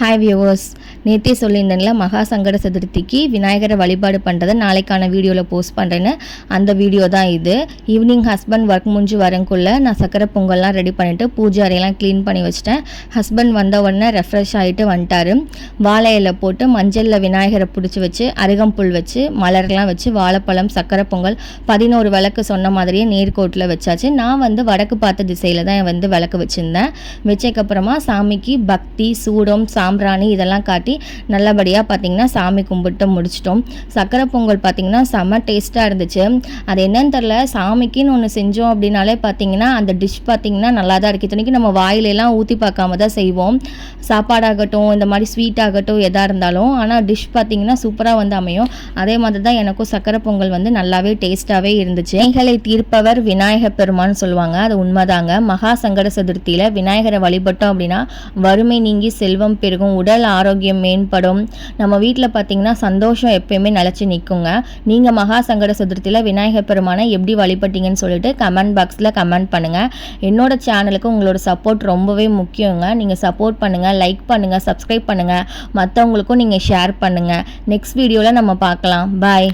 Hi viewers நேற்றே சொல்லியிருந்தேன்ல மகா சங்கட சதுர்த்திக்கு விநாயகரை வழிபாடு பண்ணுறதை நாளைக்கான வீடியோவில் போஸ்ட் பண்ணுறேன்னு அந்த வீடியோ தான் இது. ஈவினிங் ஹஸ்பண்ட் ஒர்க் முடிஞ்சு வரக்குள்ளே நான் சக்கரை பொங்கல்லாம் ரெடி பண்ணிவிட்டு பூஜை அறையெல்லாம் க்ளீன் பண்ணி வச்சிட்டேன். ஹஸ்பண்ட் வந்த உடனே ரெஃப்ரெஷ் ஆகிட்டு வந்துட்டார். வாழை இலை போட்டு மஞ்சளில் விநாயகரை பிடிச்சி வச்சு அருகம்புல் வச்சு மலர்லாம் வச்சு வாழைப்பழம் சக்கரை பொங்கல் பதினோரு விளக்கு சொன்ன மாதிரியே நேர்கோட்டில் வச்சாச்சு. நான் வந்து வடக்கு பார்த்த திசையில் தான் வந்து விளக்கு வச்சுருந்தேன். வச்சதுக்கப்புறமா சாமிக்கு பக்தி சூடம் சா சாம்பிராணி இதெல்லாம் காட்டி நல்லபடியாக பார்த்திங்கன்னா சாமி கும்பிட்டு முடிச்சிட்டோம். சக்கரை பொங்கல் பார்த்திங்கன்னா செம்ம டேஸ்ட்டாக இருந்துச்சு. அது என்னன்னு தெரில சாமிக்குன்னு ஒன்று செஞ்சோம் அப்படின்னாலே பார்த்திங்கன்னா அந்த டிஷ் பார்த்திங்கன்னா நல்லா தான் இருக்குது இத்தனைக்கு நம்ம வாயிலெல்லாம் ஊற்றி பார்க்காம தான் செய்வோம். சாப்பாடாகட்டும் இந்த மாதிரி ஸ்வீட் ஆகட்டும் எதாக இருந்தாலும். ஆனால் டிஷ் பார்த்திங்கன்னா சூப்பராக வந்து அமையும். அதே மாதிரி தான் எனக்கும் சக்கரை பொங்கல் வந்து நல்லாவே டேஸ்ட்டாகவே இருந்துச்சு. எங்களை தீர்ப்பவர் விநாயகர் பெருமான்னு சொல்லுவாங்க. அது உண்மைதாங்க. மகா சங்கட சதுர்த்தியில் விநாயகரை வழிபட்டோம் அப்படின்னா வறுமை நீங்கி செல்வம் பெருகும் உடல் ஆரோக்கியம் மேம்படும். நம்ம வீட்டில் பார்த்தீங்கன்னா சந்தோஷம் எப்பயுமே நிலச்சி நிற்குங்க நீங்கள் மகா சங்கட சதுர்த்தியில் விநாயகர் பெருமானை எப்படி வழிபட்டீங்கன்னு சொல்லிட்டு கமெண்ட் பாக்ஸில் கமெண்ட் பண்ணுங்கள் என்னோட சேனலுக்கு உங்களோட சப்போர்ட் ரொம்பவே முக்கியங்க. நீங்கள் சப்போர்ட் பண்ணுங்கள் லைக் பண்ணுங்கள் சப்ஸ்கிரைப் பண்ணுங்கள் மற்றவங்களுக்கும் நீங்கள் ஷேர் பண்ணுங்கள் நெக்ஸ்ட் வீடியோவில் நம்ம பார்க்கலாம். பாய்